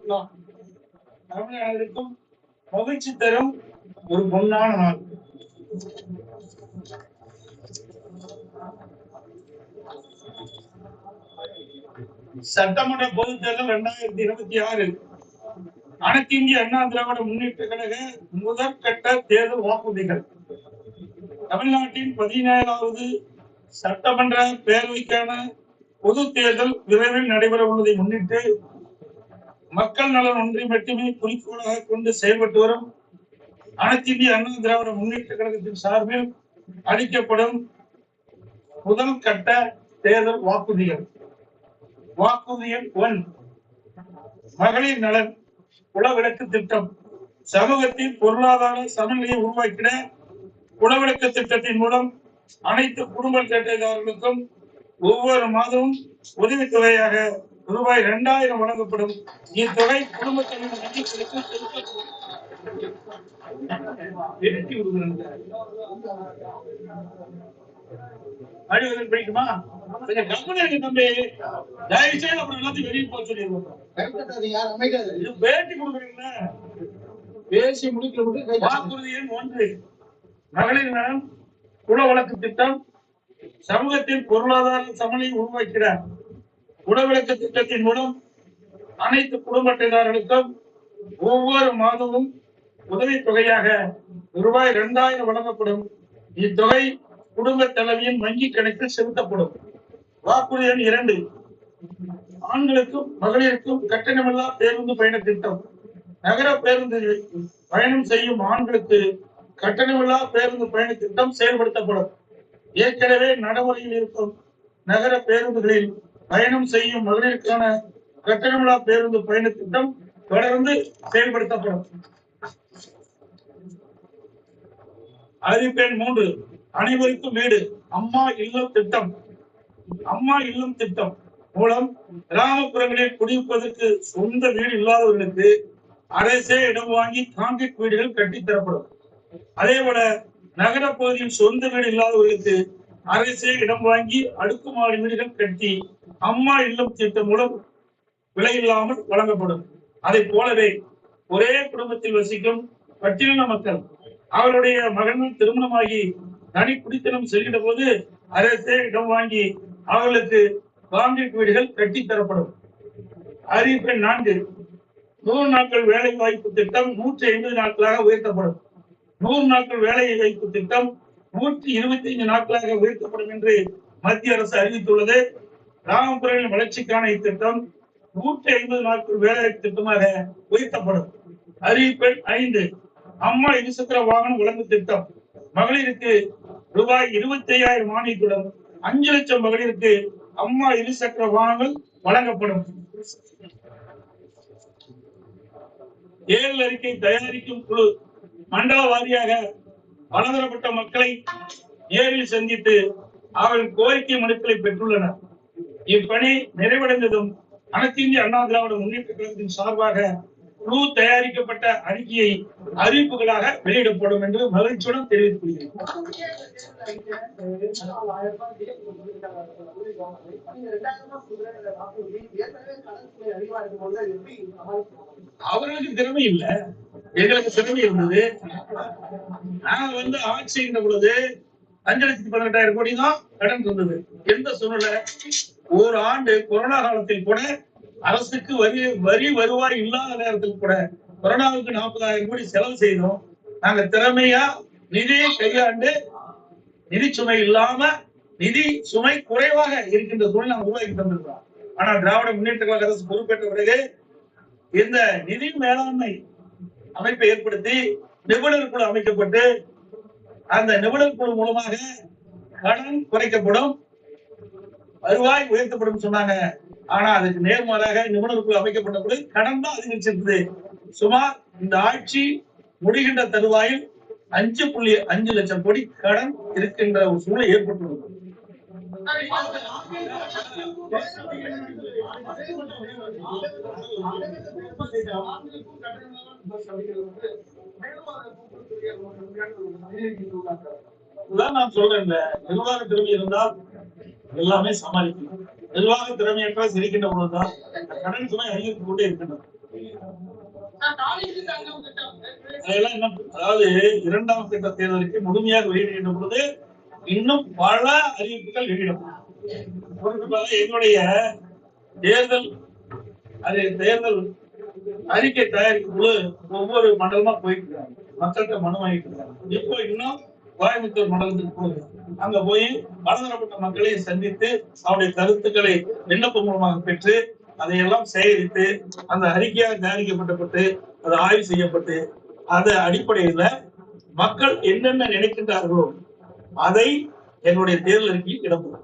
விழா தமிழர்களுக்கும் மகிழ்ச்சி தரும் ஒரு பொன்னான நாள். சட்டமன்ற பொது தேர்தல் இரண்டாயிரத்தி இருபத்தி ஆறு. அனைத்து இந்திய அண்ணா திராவிட முன்னேற்ற கழக முதற்கட்ட தேர்தல் வாக்குறுதிகள். தமிழ்நாட்டின் பதினேழாவது சட்டமன்ற பேரவைக்கான பொது தேர்தல் விரைவில் நடைபெற உள்ளதை முன்னிட்டு மக்கள் நலன் ஒன்றை மட்டுமே குறிக்கோளாக கொண்டு செயல்பட்டு வரும். அனைத்து இந்திய அண்ணா திராவிட முன்னேற்ற கழகத்தின் சார்பில் அளிக்கப்படும் முதல் கட்ட தேர்தல் வாக்குறுதிகள். வாக்குறுதிகள் ஒன் மகளிர் நலன் உளவிளக்கு திட்டம். சமூகத்தின் பொருளாதார சமநிலையை உருவாக்கிட உளவிளக்கு திட்டத்தின் மூலம் அனைத்து குடும்ப அட்டைதாரர்களுக்கும் ஒவ்வொரு மாதமும் உதவித்தொகையாக ரூபாய் இரண்டாயிரம் வழங்கப்படும். இத்தொகை குடும்பத்தின் வங்கிகளுக்கு. அடிவதற்கு பிடிக்குமா? கொஞ்சம் கம்பெனி இருக்கு தம்பி. தயவு செய்து அப்புறம் எல்லாத்தையும் வெளியே போக சொல்லிடுவோம் பேட்டி கொடுக்குறீங்களா? பேசி முடிக்கிற வாக்குறுதி எண் ஒன்று. மகளிர் நலம் குல வழக்கு திட்டம் சமூகத்தின் பொருளாதார சமநிலையை உருவாக்கிற உணவிளக்கு திட்டத்தின் மூலம் அனைத்து குடும்ப அட்டைதாரர்களுக்கும் ஒவ்வொரு மாதமும் உதவி தொகையாக ரூபாய் இரண்டாயிரம் வழங்கப்படும். இத்தொகை குடும்ப தலைவியின் வங்கி கணக்கில் செலுத்தப்படும். வாக்குறுதி எண் இரண்டு. ஆண்களுக்கும் மகளிருக்கும் கட்டணமில்லா பேருந்து பயண திட்டம். நகர பேருந்து பயணம் செய்யும் ஆண்களுக்கு கட்டணமில்லா பேருந்து பயண திட்டம் செயல்படுத்தப்படும். ஏற்கனவே நடைமுறையில் இருக்கும் நகர பேருந்துகளில் பயணம் செய்யும் மகளிருக்கான கட்டணமில்லா பேருந்து பயண திட்டம் தொடர்ந்து செயல்படுத்தப்படும். அறிவிப்பெண் மூன்று. அனைவருக்கும் வீடு அம்மா இல்லம் திட்டம். அம்மா இல்லம் திட்டம் மூலம் கிராமப்புறங்களில் குடியிருப்பதற்கு சொந்த வீடு இல்லாதவர்களுக்கு அரசே இடம் வாங்கி கான்கிரீட் வீடுகள் கட்டித்தரப்படும் அதே போல நகர பகுதியில் சொந்த வீடு இல்லாதவர்களுக்கு அரசே இடம் வாங்கி அடுக்குமாடி வீடுகள் கட்டி அம்மா இல்லம் திட்டம் மூலம் விலையில்லாமல் வழங்கப்படும். அதை போலவே ஒரே குடும்பத்தில் வசிக்கும் பட்டியலின மக்கள் அவருடைய மகன் திருமணமாகி தனி குடித்தனம் செல்கிற போது அரசே இடம் வாங்கி அவர்களுக்கு காங்கிரீட் வீடுகள் கட்டி தரப்படும். அறிவிப்பெண் நான்கு நூறு நாட்கள் வேலை வாய்ப்பு திட்டம் நூற்றி ஐம்பது நாட்களாக உயர்த்தப்படும். நூறு நாட்கள் வேலை வாய்ப்பு திட்டம் நூற்றி இருபத்தி ஐந்து நாட்களாக உயர்த்தப்படும் என்று மத்திய அரசு அறிவித்துள்ளது. கிராமப்புறங்களின் வளர்ச்சிக்கான இத்திட்டம் நூற்றி ஐம்பது நாட்கள் வேலை திட்டமாக உயர்த்தப்படும். அறிவிப்பெண் ஐந்து. அம்மா இருசக்கர வாகனம் வழங்கும் திட்டம். மகளிருக்கு ரூபாய் இருபத்தி ஐயாயிரம் மானியத்துடன் அஞ்சு லட்சம் மகளிருக்கு அம்மா இருசக்கர வாகனங்கள் வழங்கப்படும். ஏழு அறிக்கை தயாரிக்கும் குழு மண்டல வாரியாக பலதரப்பட்ட மக்களை நேரில் சந்தித்து அவர்கள் கோரிக்கை மனுக்களை பெற்றுள்ளனர். இப்பணி நிறைவடைந்ததும் அனைத்து இந்திய அண்ணா திராவிட முன்னேற்ற கழகத்தின் சார்பாக குழு தயாரிக்கப்பட்ட அறிக்கையை அறிவிப்புகளாக வெளியிடப்படும் என்று மகிழ்ச்சியுடன் தெரிவித்துக் கொள்கிறேன். அவர்களுக்கு திறமை இல்லை. எங்களுக்கு திறமை இருந்தது. நாங்கள் வந்து ஆட்சி செய்கின்ற பொழுது அஞ்சு லட்சத்தி பதினெட்டாயிரம் கோடி தான் கடன் இருந்தது எந்த சூழ்நிலை? ஒரு ஆண்டு கொரோனா காலத்தில் கூட அரசுக்கு வரி வரி வருவாய் இல்லாத நேரத்தில் கூட கொரோனாவுக்கு நாற்பதாயிரம் கோடி செலவு செய்தோம். நாங்க திறமையா நிதியை கையாண்டு நிதி சுமை இல்லாம நிதி சுமை குறைவாக இருக்கின்ற சூழல் நாங்க உருவாக்கி தந்திருக்கிறோம். ஆனா திராவிட முன்னேற்ற கழக அரசு பொறுப்பேற்ற பிறகு இந்த நிதி மேலாண்மை அமைப்பை ஏற்படுத்தி நிபுணர் குழு அமைக்கப்பட்டு அந்த நிபுணர் குழு மூலமாக கடன் குறைக்கப்படும். வருவாய் உயர்த்தப்படும் சொன்னாங்க. ஆனா அதுக்கு நேர்மாறாக நிபுணர்கள் அமைக்கப்பட்ட பொழுது கடன் தான் அதிகரிச்சிருக்குது சுமார் இந்த ஆட்சி முடிகின்ற தருவாயில் அஞ்சு புள்ளி அஞ்சு லட்சம் கோடி கடன் இருக்கின்ற ஒரு சூழல் ஏற்பட்டுள்ளது. நான் சொல்றேன் இந்த நிர்வாக திறமை இருந்தால் எல்லாமே சமாளிக்கும். நிர்வாக திறமையற்ற சிரிக்கின்ற பொழுதுதான் கடன் சுமை அதிகரித்து கொண்டே இருக்கின்றது. அதெல்லாம் இன்னும் அதாவது இரண்டாம் கட்ட தேர்தலுக்கு முழுமையாக வெளியிடுகின்ற பொழுது இன்னும் பல அறிவிப்புகள் வெளியிடும். குறிப்பாக எங்களுடைய தேர்தல் அது தேர்தல் அறிக்கை தயாரிக்கும் பொழுது ஒவ்வொரு மண்டலமா போயிட்டு இருக்காங்க. மக்கள்கிட்ட மனு வாங்கிட்டு இருக்காங்க. இப்போ இன்னும் கோயம்புத்தூர் மண்டலத்துக்கு போகுது. அங்க போய் பலதரப்பட்ட மக்களை சந்தித்து அவருடைய கருத்துக்களை விண்ணப்பம் மூலமாக பெற்று அதையெல்லாம் சேகரித்து அந்த அறிக்கையாக தயாரிக்கப்பட்டப்பட்டு அது ஆய்வு செய்யப்பட்டு அது அடிப்படையில மக்கள் என்னென்ன நினைக்கின்றார்களோ அதை என்னுடைய தேர்தல் அறிக்கையில் இடம்பெறும்.